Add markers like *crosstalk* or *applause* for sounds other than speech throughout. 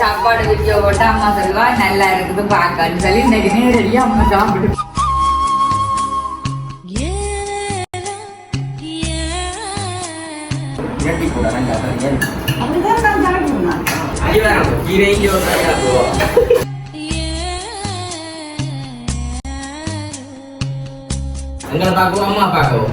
சாப்பாடு வீடியோ போட்டு அம்மா சொல்லுவா நல்லா இருக்குது பார்க்கன்னு சொல்லி இன்னைக்கு நேரடியா அம்மா சாப்பிடு. அப்படிதான் பார்க்கவும் அம்மா பார்க்கவும்.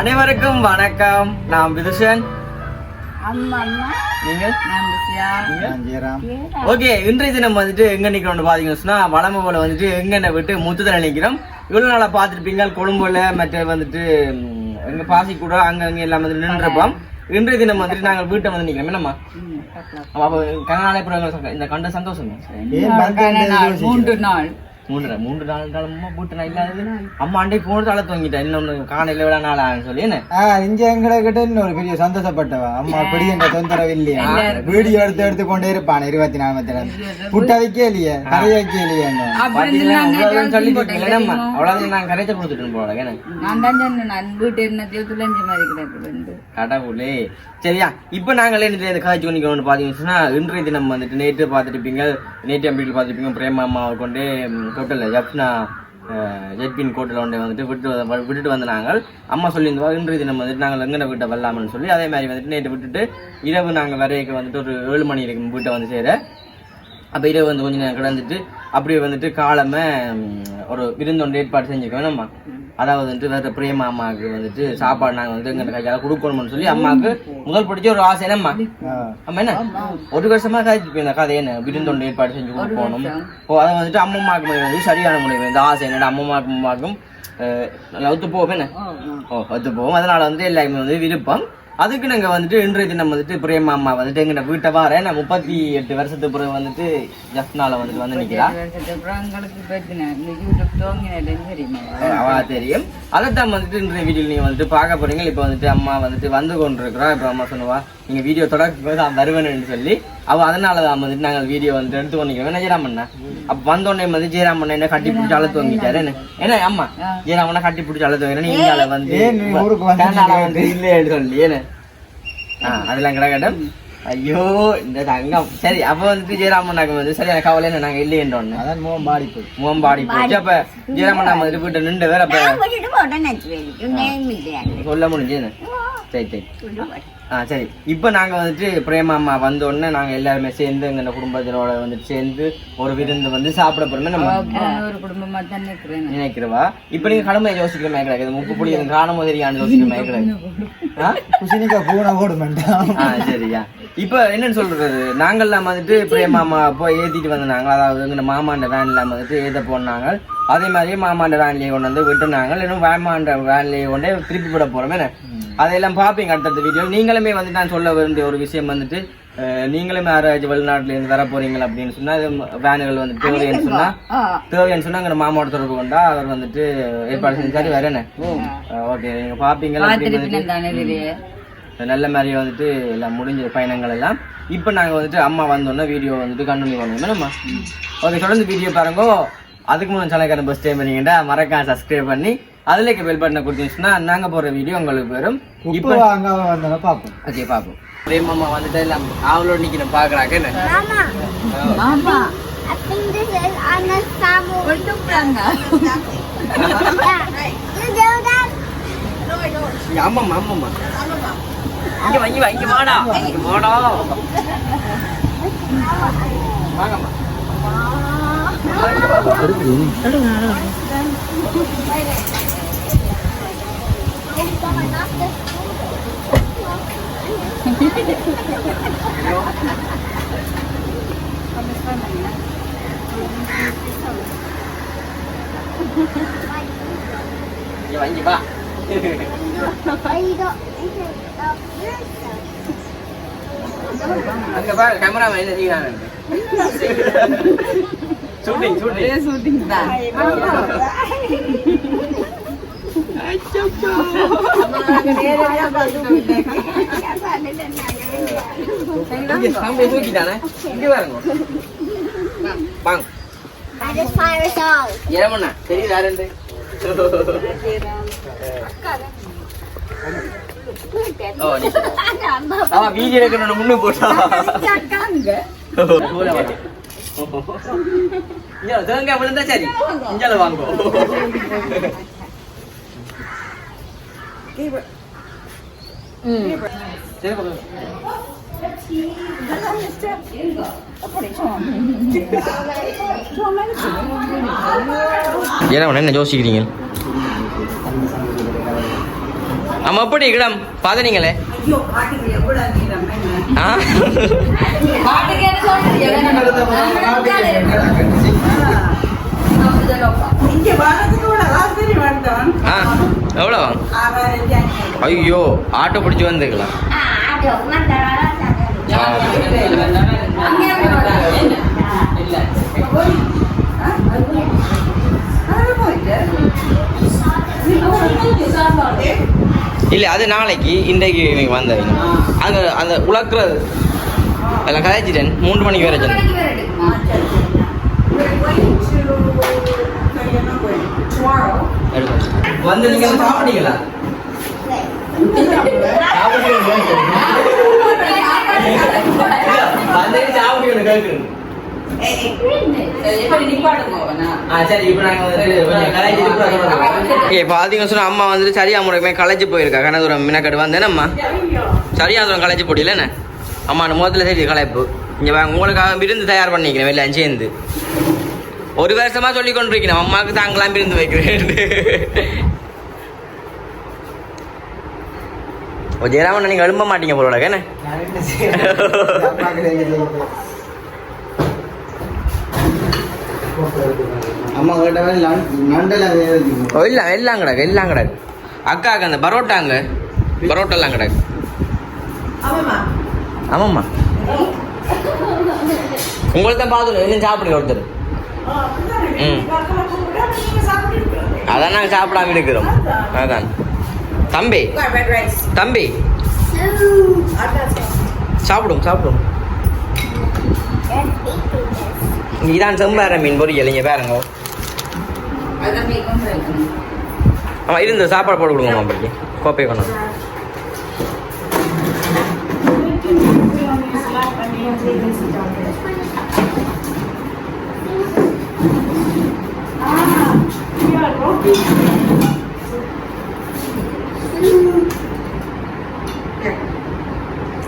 அனைவருக்கும் வணக்கம். நான் விதுஷன் அம்மா அம்மா நீங்கள் நான் பிஸியா ஓகே இன்றைய தினம் வந்துட்டு எங்க நிக்கிறோம் பாத்தீங்கன்னு சொன்னா வளமை போல வந்துட்டு எங்கென்ன விட்டு முத்துதல நிக்கிறோம். இவ்வளவு நாளா பாத்துருப்பீங்க கொழும்புல மற்ற வந்துட்டு எங்க பாசி கூட அங்க அங்க எல்லாம் வந்து நின்றப்போம் இன்றைய தினம் வந்துட்டு நாங்கள் வீட்டை வந்து நிக்கிறோம். என்னம்மா? அப்ப கனாலயப்புறம் இந்த கண்ட சந்தோஷம். மூன்று நாள். மூன்று மூன்று நாள் காலமா வீட்டு நான் இல்லாதது அம்மா அண்டை போன தலை தூங்கிட்டேன் இன்னொன்னு காணையில விட நாள் ஆகுன்னு சொல்லி என்ன? இங்க எங்களை கிட்ட இன்னொரு பெரிய சந்தோஷப்பட்டவ? அம்மா அப்படி என்ற தொந்தரவு இல்லையா வீடியோ எடுத்து எடுத்து கொண்டே இருப்பான் இருபத்தி நாலு மணி நேரம். புட்ட வைக்க இல்லையே? கரைய வைக்க இல்லையே சொல்லி அவ்வளவுதான் நான் கரைச்ச கொடுத்துட்டு போல நான் தான் சொன்னேன் நான் வீட்டு என்னத்தையோ துளைஞ்ச மாதிரி கிடக்குது கடவுளே. சரியா? இப்போ நாங்களே இந்த இந்த காய்ச்சி கொண்டு பாத்தீங்கன்னு சொன்னா இன்றைய தினம் வந்துட்டு நேற்று பார்த்துருப்பீங்க நேற்று வீட்டில் பார்த்துருப்பீங்க பிரேமா அம்மாவை கொண்டு ஹோட்டலில் ஜப்னா ஜெட்பின் கோட்டில் ஒன்றை வந்துட்டு விட்டு விட்டுட்டு வந்த நாங்கள். அம்மா சொல்லியிருந்தோம் இன்று தினம் வந்துட்டு நாங்கள் எங்கே வீட்டை வரலாம்னு சொல்லி அதே மாதிரி வந்துட்டு நேற்று விட்டுட்டு இரவு நாங்கள் வரையக்கு வந்துட்டு ஒரு ஏழு மணி இருக்கும் வீட்டை வந்து சேர அப்போ இரவு வந்து கொஞ்ச நேரம் கிடந்துட்டு அப்படியே வந்துட்டு காலமே ஒரு விருந்தொன்று ஏற்பாடு செஞ்சுக்கோ வேணாம்மா அதாவது வந்துட்டு வேற பிரேமா அம்மாவுக்கு வந்துட்டு சாப்பாடு நாங்கள் வந்து எங்க கையால் கொடுக்கணும்னு சொல்லி அம்மாவுக்கு முதல் பிடிச்ச ஒரு ஆசை. என்னம்மா அம்மா? என்ன? ஒரு வருஷமா காய்ச்சி இந்த கதை என்ன? விருந்தொன்று ஏற்பாடு செஞ்சு கொடுக்கணும். ஓ அதை வந்துட்டு அம்மம்மாவுக்கு முறை வந்து சரியான முடிவு இந்த ஆசை என்னடா அம்மம்மாவுக்கும் அம்மாவுக்கும் நல்லா ஒத்து போவோம் என்ன ஓ ஒத்து போவோம் அதனால வந்து எல்லாருமே வந்து விருப்பம். அதுக்கு நாங்க வந்துட்டு இன்றைய தினம் வந்துட்டு பிரேமா அம்மா வந்துட்டு எங்க வீட்டை வாரேன் நான் முப்பத்தி எட்டு வருஷத்துக்கு பிறகு வந்துட்டு ஜப்னால வந்துட்டு வந்து துவங்கினதுன்னு தெரியுமா? அவா தெரியும். அதைத்தான் வந்துட்டு இன்றைய வீடியோ நீங்க வந்துட்டு பார்க்க போறீங்க. இப்போ வந்துட்டு அம்மா வந்துட்டு வந்து கொண்டிருக்கிறா. இப்போ அம்மா சொன்னவா நீங்க வீடியோ போது நான் வருவேன்னு சொல்லி. அவ அதனால தான் வந்துட்டு நாங்கள் வீடியோ வந்துட்டு எடுத்து பண்ணிக்கிறோம் என்ன ஜெயராமண்ணா? அப்ப வந்தோடனே வந்து ஜெயராமண்ணா என்ன கட்டி பிடிச்சி அழுத்து வாங்கிட்டாரு என்ன? என்ன அம்மா? ஜெயராமண்ணா கட்டி பிடிச்சி அழுத்து வாங்கினா நீங்க வந்து ஏன் நீ ஊருக்கு வந்து கனடால வந்து இல்லைன்னு சொல்லி என்ன? ஆ அதெல்லாம் கிடக்கட்டும். ஐயோ இந்த தங்கம். சரி அப்ப வந்துட்டு ஜெயராமண்ணாக்கு வந்து சரியான கவலை என்ன? நாங்க இல்லையன்றோன்னு அதான் முகம் பாடி போய் முகம்பாடி போச்சு. அப்ப ஜெயராமண்ணா வந்துட்டு வீட்டை நின்று வேற அப்ப சொல்ல முடிஞ்சது சரி சரி. ஆ சரி. இப்போ நாங்கள் வந்துட்டு பிரேமா அம்மா வந்த உடனே நாங்கள் எல்லாருமே சேர்ந்து எங்கள் குடும்பத்தினோட வந்துட்டு சேர்ந்து ஒரு விருந்து வந்து சாப்பிட போறோமே நம்ம ஒரு குடும்பமா தான் நிற்கிறேன் நினைக்கிறவா? இப்போ நீங்கள் கடமை யோசிக்கிற மாதிரி கிடையாது முப்பு புள்ளி எனக்கு காணும் தெரியான்னு யோசிக்கிற மாதிரி கிடையாது ஆ? குசினிக்கா பூனை ஓட மாட்டான் ஆ சரியா. இப்போ என்னன்னு சொல்றது? நாங்கள்லாம் வந்துட்டு பிரேமா அம்மா போய் ஏத்திட்டு வந்தாங்க. அதாவது எங்க மாமாண்ட வேன்ல வந்துட்டு ஏத்த போனாங்க. அதே மாதிரி மாமாண்ட வேன்லயே கொண்டு வந்து விட்டுனாங்க. இன்னும் வேமாண்ட வேன்லயே கொண்டே திருப்பி விட போறோம். என்ன அதெல்லாம் பார்ப்பீங்க அடுத்தடுத்த வீடியோ நீங்களுமே வந்து நான் சொல்ல வேண்டிய ஒரு விஷயம் வந்துட்டு நீங்களுமே யாராச்சும் வெளிநாட்டுல இருந்து வர போறீங்க அப்படின்னு சொன்னா இது வேனுகள் வந்து தேவைன்னு சொன்னா தேவைன்னு சொன்னா அங்க மாமாவோட தொடர்பு கொண்டா அவர் வந்துட்டு ஏற்பாடு செஞ்சாரு என்ன? ஓகே நீங்க பாப்பீங்களா அப்படி வந்துட்டு? பார்த்துருப்பினம் தானே இதுலயே நல்ல மாதிரி வந்துட்டு எல்லாம் முடிஞ்ச பயணங்கள் எல்லாம். இப்போ நாங்கள் வந்துட்டு அம்மா வந்தோன்னே வீடியோ வந்துட்டு கண்டினியூ பண்ணுவோம் என்னம்மா? ஓகே தொடர்ந்து வீடியோ பாருங்க. அதுக்கு முன்னாடி சேனல்காரன் பஸ் டைம் பண்ணீங்கன்னா மறக்காம சப்ஸ்கிரைப் பண்ணி அதில் இருக்க பெல் பட்டனை கொடுத்தீங்கன்னா நாங்கள் போடுற வீடியோ உங்களுக்கு வரும். இப்போ வாங்க வந்தோன்னா பார்ப்போம். ஓகே பார்ப்போம். பிரேம் அம்மா வந்துட்டு எல்லாம் அவளோட நிற்கிறேன் பார்க்குறாங்க? ஆமாம்மா ஆமாம்மா இங்க வா இங்க வா இங்க வாடா. இங்க എടുക്കും giờ bạn gì ba anh cái ba camera mày là đi nào *laughs* shooting shooting shooting தான். ஏமண்ணா தெரியுது யாருண்டு ஓ நீ அவ வீடியோ எடுக்கணும் முன்னு போட்டா இங்க தேங்காய் விழுந்தா சரி வாங்கோ உடனே என்ன யோசிக்கிறீங்க ஆமா எப்படி இடம் பாதனீங்களே எவ்வளோ ஐயோ ஆட்டோ பிடிச்சி வந்துக்கலாம் இல்ல அது நாளைக்கு இன்றைக்கு இன்னைக்கு வந்தவங்க அங்க அந்த உழக்கிறது அதெல்லாம் கதைச்சிட்டேன் மூன்று மணிக்கு சொன்னேன். வந்து நீங்க சாப்பிட்டீங்களா? வந்து சாப்பிட்டு கேட்குறேன் அம்மா வந்துட்டு சரியா முறைக்குமே களைச்சு போயிருக்கா. கனதூரம் மினக்கட்டு வந்தேனம்மா சரியா தூரம் போட்டியில என்ன? அம்மா அந்த முகத்தில் சரி களைப்பு. இங்கே வாங்க உங்களுக்காக விருந்து தயார் பண்ணிக்கிறேன் வெளில சேர்ந்து ஒரு வருஷமா சொல்லி கொண்டிருக்கிறேன் அம்மாவுக்கு தாங்களாம் விருந்து வைக்கிறேன். ஓ ஜெயராமன் நீங்கள் எழும்ப மாட்டீங்க போல என்ன நான் என்ன செய்யறது? அம்மாக்கு எங்க செய்யறது? அம்மா கிட்ட வேலை நண்டல ஓ இல்லை எல்லாம் கிடக்கு எல்லாம் கிடக்கு. அக்காவுக்கு அந்த பரோட்டாங்க பரோட்டெல்லாம் கிடக்கு. ஆமாம்மா. உங்களுக்கு தான் பார்த்துடும் இன்னும் சாப்பிடுங்க ஒருத்தர்? ம். அதான் நாங்கள் சாப்பிடாம இருக்கிறோம். அதான். தம்பி. தம்பி. சாப்பிடும் சாப்பிடும் இதான் செம்பார மீன் பொரியல் இங்கே பாருங்க. ஆமாம் இருந்து சாப்பாடு போட்டு கொடுங்கம்மா அப்படி. கோப்பை கொண்டு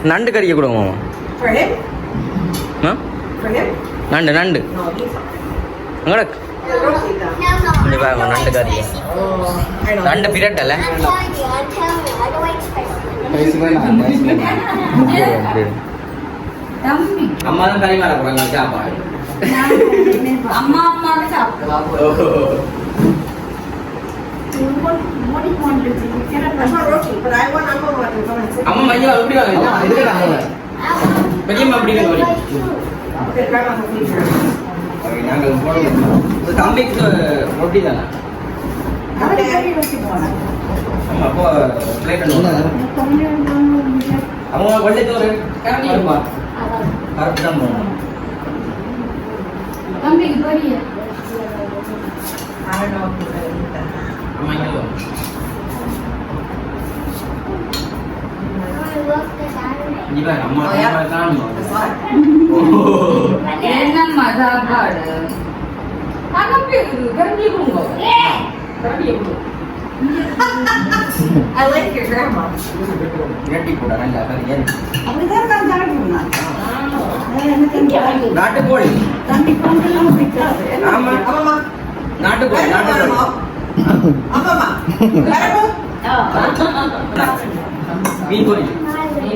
நண்டு கறிக்க கொடுங்கம்மா நண்டு நண்டு. எங்கடக்கு இங்க பாருங்க நண்டு கறி. நண்டு பிரட்டல. அம்மா தான் கறி மேல போறாங்க சாப்பாடு. அம்மா எப்படி வாங்க. பெரியம்மா வாங்க. நாங்கள் ஒரு தம்பிக்கு ரொட்டி தானே ஆமா அப்போ அவங்க தான் போகணும் தம்பிக்கு பெரிய அம்மா அம்மா அம்மா காணும் என்னம்மா சாப்பாடு தம்பி கஞ்சி கொடுங்க கஞ்சி கொடு I like your grandma. இரட்டி போட நல்லா கறி ஏன்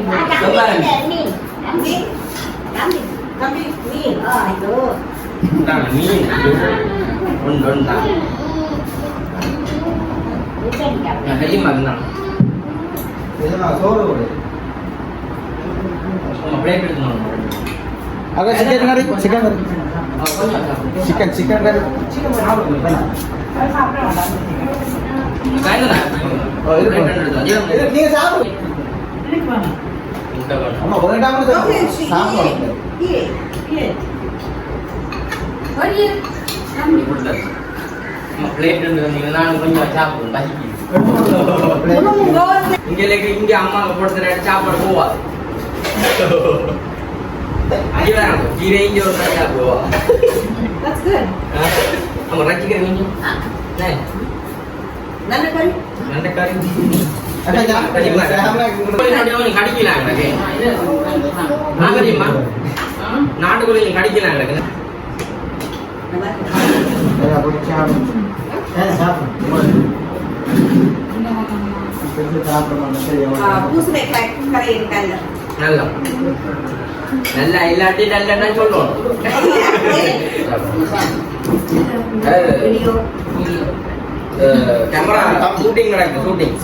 அப்படிதான் நான் சாப்பிடுவேன். எனக்கு இங்க வந்து நாட்டுக்கோழி தண்ணி கொண்டெல்லாம் பிடிக்காது. ஆமா ஆமாம்மா. நாட்டுக்கோழி நாட்டுக்கோழி ஆமாம்மா. வரணும். மீன் பொரி தம்பி. தம்பி, நீ. ஆ, இதோ. இந்தாங்க, மீன் ஒன்று ஒன்று தான் நான் கையும் மறந்தான் நிஜமா கறி கறி சிக்கன் சிக்கன் கறி நீங்க சாப்பிடு அம்மா ஒரு டைம் சாப்பிடு பிளேட் நான் கொஞ்சம் சாப்பிடுவேன் பசிக்கு இங்க இங்க அம்மா சாப்பாடு கீரை இங்க ஒரு நல்ல கறி கடிக்கலாம் எனக்கு நான் தெரியுமா கடிக்கலாம் எனக்கு நல்லா நல்லா இல்லாட்டி சொல்லுவோம் கேமரா ஷூட்டிங் நடக்குது ஷூட்டிங்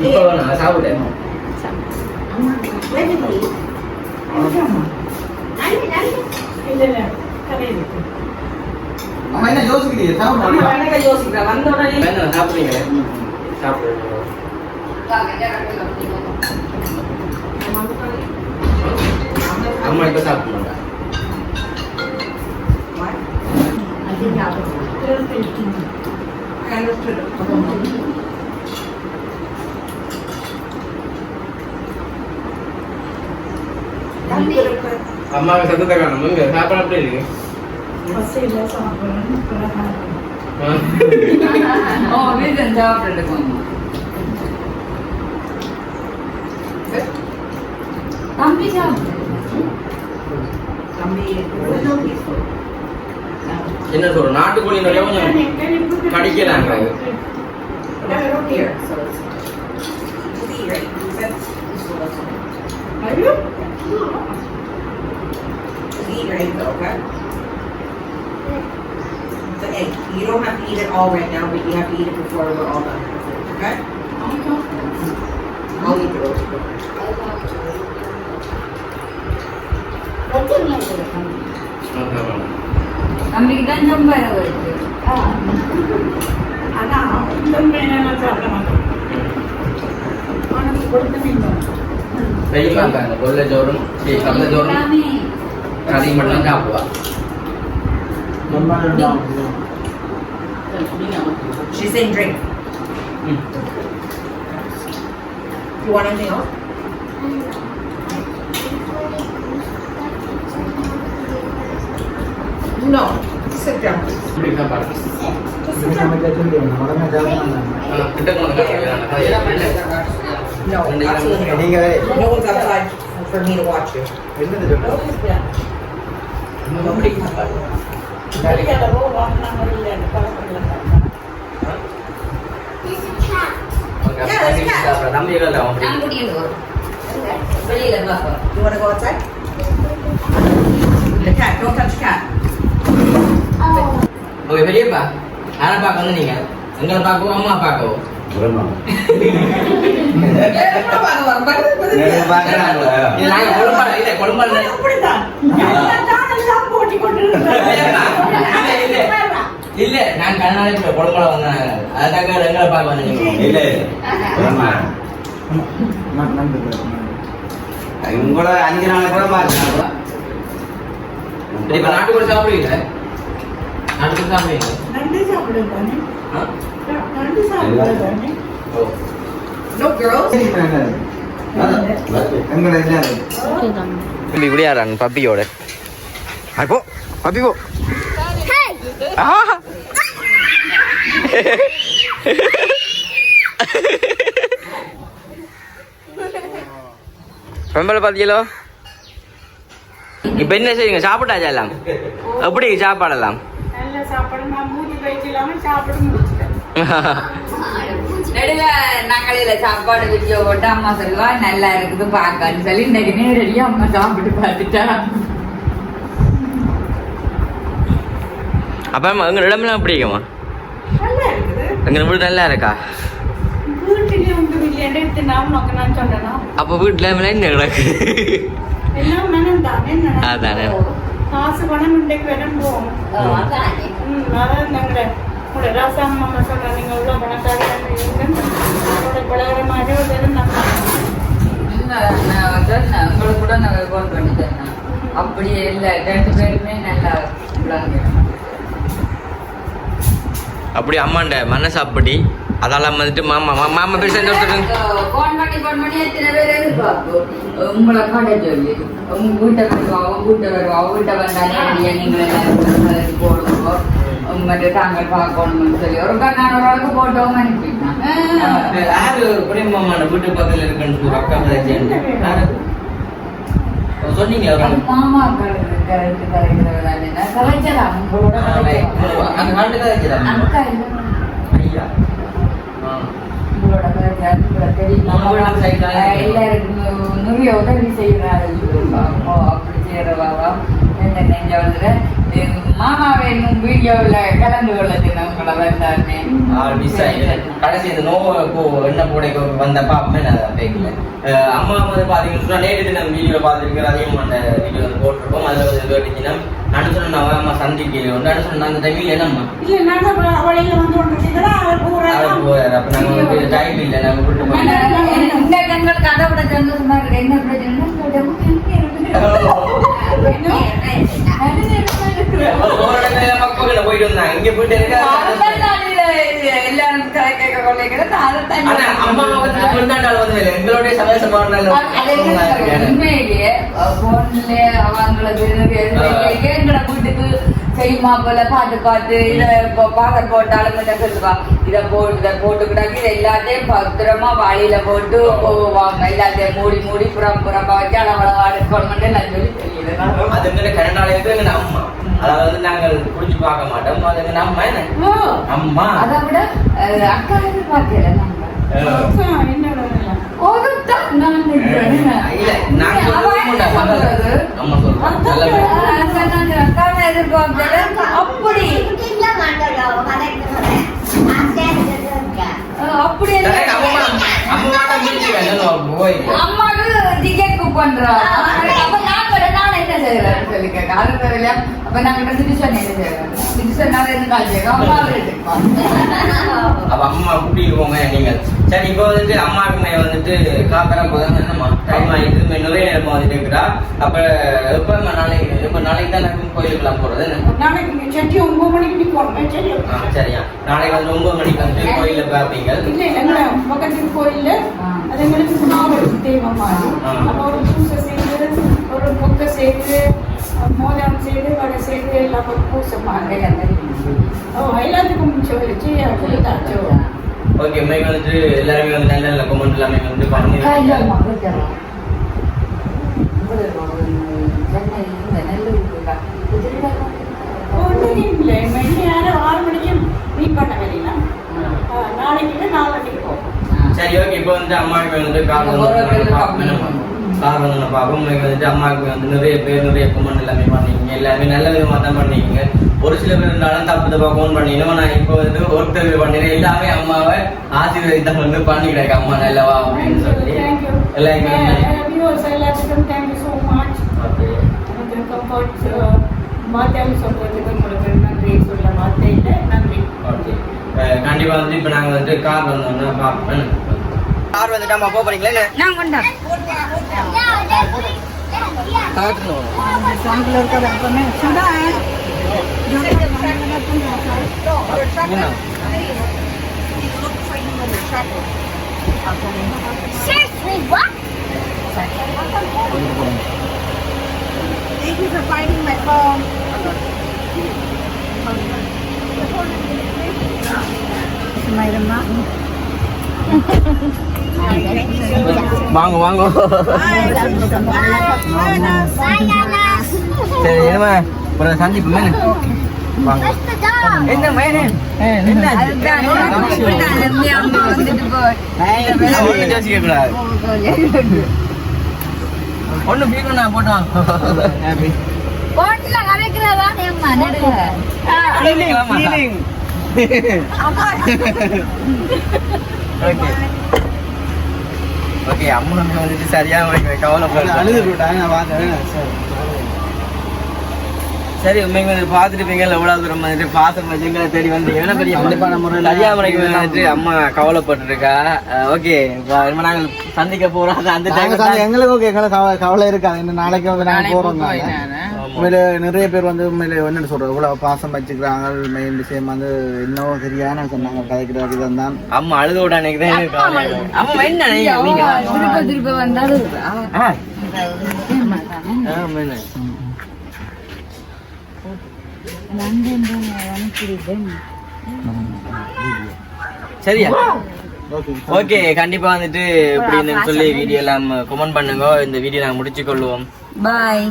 இப்போ நான் சாப்பிட்டேன் அம்மா என்ன யோசிக்கிறீங்க சாப்பிடு வேணும் சாப்பிடுறீங்க சாப்பிடுறீங்க அம்மா இப்போ சாப்பிடுவாங்க அம்மாவுக்கு சத்தத்தை காணும். இங்க சாப்பிட அப்படி இருக்கு. தம்பி சாப்பிடு. என்ன சொல்றோம் நாட்டுக்கோழி நிறைய கொஞ்சம் கடிக்கிறாங்க Hey, you don't have to eat it all right now, but you have to eat it before we're all done. Okay? I'll eat the roti. தம்பிக்கு America જમવાયો હોય పెళ్లి కాదు గొల్ల జోరం కళ్ళ జోరం అది మటన్ కాపువా She's saying drink. You want anything else? Mm. No, sit down. No, absolutely not. No one's outside for me to watch you. Nobody's been. Nobody come up. You want to go outside? The cat, don't touch the cat. Okay பெரியப்பா யாரை பார்க்க வந்து நீங்க. எங்களை பார்க்கவும் அம்மா பார்க்கவும். இல்லை இல்ல நான் கண்ணாடி கொழும்பாடு வந்தேன். அதுக்காக எங்களை பார்க்க வந்தேன் உங்களோட அஞ்சு நாள் கூட பார்த்தேன் இப்ப நாட்டுக்கோழி சாப்பிடுவீங்க நாட்டுக்கோழி சாப்பிடுவீங்க ஆ? ஓ No girls. எங்களை எல்லாரும் தம்பி விளையாடுறாங்க பப்பியோட அப்போ பப்பி போ பெம்பளை பார்த்தீங்களோ இப்போ என்ன செய்யுங்க சாப்பிட்டாச்சா எல்லாம்? எப்படி சாப்பாடெல்லாம்? நல்ல சாப்பாடு நான் மூஞ்சி பயிற்சி இல்லாம சாப்பிட முடிச்சிட்டேன். நடுவ நாங்களில சாப்பாடு வீடியோ போட்டு அம்மா சொல்லுவா நல்லா இருக்குது பார்க்கன்னு சொல்லி இன்னைக்கு நேரடியா அம்மா சாப்பிட்டு பார்த்துட்டா. அப்போ எங்க இடம்லாம் எப்படி இருக்குமா நல்லா வீடு இருக்கா? அப்போ வீட்டில் என்ன கிடக்கு? நாங்கள் உங்களோட ராசாங்க மாமா சொன்ன நீங்கள் உள்ள பணக்காரங்க உங்களோட பலகார மாதிரி ஒரு தரம் நான் இல்ல, நான் சொன்னேன், உங்களுக்கு கூட நான் call பண்ணி சொன்னேன். அப்படியே இல்ல ரெண்டு பேருமே நல்லா. அப்படி அம்மாண்ட மனசு அப்படி அதெல்லாம் வந்துட்டு மாமா மாமா பெருசா இந்த. உங்களை கடை சொல்லி உங்க வீட்டை வருவா உங்க வீட்டை வருவா உங்க வீட்டை வந்தாலே இல்லையா நீங்கள் எல்லாரும் போடுவோம் உங்கள்கிட்ட தாங்கள் பார்க்கணும்னு சொல்லி ஒரு நான் ஒரு அளவுக்கு போட்டோம் அனுப்பிட்டேன் யாரு பிரேமாமான வீட்டு பக்கத்துல இருக்குன்னு சொல்லி அக்கா கதைச்சு சொன்னீங்க மாமா கலைச்சலாம் காட்டு அக்கா ஐயா ஆ. உங்களோட கருத்து உங்களை தெரியும் மாமா side ல அஹ் எல்லாருக்கும் நிறைய உதவி செய்யறாரு அப்படி செய்யறவா என்ன நெஞ்ச வந்துட்டு மாமாவை இன்னும் வீடியோவில் கலந்து கொள்ளது ஆ, decide. கடைசி இந்த நோவை போ என்ன போடைக்கு வந்தப்ப அப்பமே நான் பேக்கல. அம்மா வந்து பாத்தீங்கன்னா நேற்று தினம் வீடியோ பார்த்துருக்கேன் அதையும் அந்த வீடியோ வந்து போட்டிருக்கோம். அதுல வந்து கேட்டுச்சுன்னா நான் சொன்ன அம்மா சந்திக்கல ஒன்று சொன்ன அந்த டைமில் என்னம்மா இல்லை நாங்கள் வழியில் வந்து கொண்டிருக்கீங்களா அவர் அவர் போகிறாரா போறாரு அப்ப நாங்க வந்து டைம் இல்லை. எங்களுக்கு அதை விட சந்தோஷமா இருக்கு என்ன பிரச்சனை எங்களுடைய சந்தோஷமான நாள் உண்மையிலேயே போன்ல அவங்களுக்கு எங்களை வீட்டுக்கு செய்யுமா போல பார்த்து பார்த்து இதை பாக்கெட் போட்டாலும் என்ன சொல்லுவா? இதை போட்டு இதை போட்டுக்கிட்டாங்க இதை எல்லாத்தையும் பத்திரமா வாளியில போட்டு போவாங்க. எல்லாத்தையும் மூடி மூடி புறம் புறமா வச்சு அளவளவா எடுக்கணும்னு நான் சொல்லி தெரியல அது எங்க கரண்டால இருக்கு எங்க அம்மா. அதாவது வந்து நாங்கள் குடிச்சு பார்க்க மாட்டோம். அது எங்க அம்மா என்ன? அம்மா. அதை விட அக்கா எதிர்பார்க்கல என்னோட நான் என்ன சொல்றது? அம்மா சொல்றேன் எதிர்பார்க்கல. அப்படி. அப்படி சரி, எல்லாம் அம்மா அம்மா தான் முடிச்சு வேணும் போய் அம்மாக்கு டிக்கெட் புக் பண்றா அப்ப நான் செய்யறேன்னு சொல்லி கேட்க அது தெரியல அப்ப நாங்க சிட்டிசன் என்ன செய்யறேன் சிட்டிசன் நான் என்ன காட்சி அம்மா அப்ப அம்மா கூட்டிட்டு போங்க நீங்கள் சரி இப்போ வந்துட்டு அம்மாவுக்கு மே வந்துட்டு காக்கற போதாங்க என்னம்மா டைம் ஆயிட்டு மே நிறைய நேரம் வந்துட்டு இருக்கிறா அப்ப எப்ப நாளைக்கு இப்ப நாளைக்கு தான் நாங்கள் கோயிலுக்குலாம் போறது? நாளைக்கு சட்டி ஒன்பது மணிக்கு சரி? ஆ, சரியா. நாளைக்கு வந்து ஒன்பது மணிக்கு வந்து கோயில்ல பார்ப்பீங்க இல்லை பக்கத்து கோயில்ல அது எங்களுக்கு மாவட்டம் தெய்வம். அப்போ ஒரு பூசை செய்து ஒரு பொக்கை செய்து மோதிரம் செய்து வடை செய்து எல்லாம் ஒரு பூசை மாதிரி ஓ எல்லாத்துக்கும் சொல்லிச்சு கொடுத்தாச்சோ ஓகே மைக் வந்துட்டு எல்லாருமே வந்து நல்ல நல்ல கமெண்ட் எல்லாமே வந்து பண்ணி சரி ஓகே இப்போ வந்து அம்மாவுக்கு வந்து கார் வந்து கார் வந்து நான் பார்ப்போம். இன்னைக்கு வந்துட்டு அம்மாவுக்கு வந்து நிறைய பேர் நிறைய கமெண்ட் எல்லாமே பண்ணீங்க எல்லாமே நல்ல விதமாக தான் பண்ணீங்க ஒரு சில பேர் இருந்தாலும் தப்பு தப்பா ஃபோன் பண்ணினோம் நான் இப்போ வந்து ஒருத்தர் பண்ணினேன். எல்லாமே அம்மாவை ஆசீர்வதித்தான் வந்து பண்ணிக்கிறேன் அம்மா நல்லவா அப்படின்னு சொல்லி. கண்டிப்பா வந்து இப்போ நாங்கள் வந்து கார் வந்தோம்னா கார் வந்துட்டு அம்மா போக போறீங்களா நான் கொண்டா. कलर का में है Seriously, what? Thank you for finding my phone. Made a mountain. வாங்க வாங்க. சரி என்னம்மா ஒரு சந்திப்பு வாங்க? என்ன மேனே? ஒன்றும் யோசிக்க கூடாது நான் போட்டு வாங்க. நடுங்க ஓகே ஓகே அம்மா வந்துட்டு சரியா உனக்கு கவலை அழுது போட்டாங்க நான் பார்த்தேன் சார். சரி உண்மைக்கு வந்து பார்த்துருப்பீங்க. எவ்வளவு தூரம் வந்துட்டு பாசம் வச்சுங்களை தேடி வந்து என்ன பெரிய கண்டிப்பான முறையில கல்யாணம் வந்துட்டு அம்மா கவலைப்பட்டு இருக்கா ஓகே நாங்கள் சந்திக்க அது அந்த டைம் எங்களுக்கு ஓகே எங்களுக்கு கவலை இருக்காது. இந்த நாளைக்கு வந்து நாங்க போறோம் தாங்க உண்மையில நிறைய பேர் வந்து உண்மையில என்ன சொல்றது? இவ்வளவு பாசம் வச்சுக்கிறாங்க. மெயின் விஷயம் வந்து இன்னும் சரியான சொன்னாங்க. கதைக்கிற விதம் தான். அம்மா அழுது விட நினைக்கிறேன் அம்மா என்ன திருப்ப திருப்ப வந்தாலும்? சரியா? ஓகே கண்டிப்பா வந்துட்டு இப்படி சொல்லி வீடியோ எல்லாம் கமெண்ட் பண்ணுங்க. இந்த வீடியோ நாங்க முடிச்சு கொள்வோம் பாய்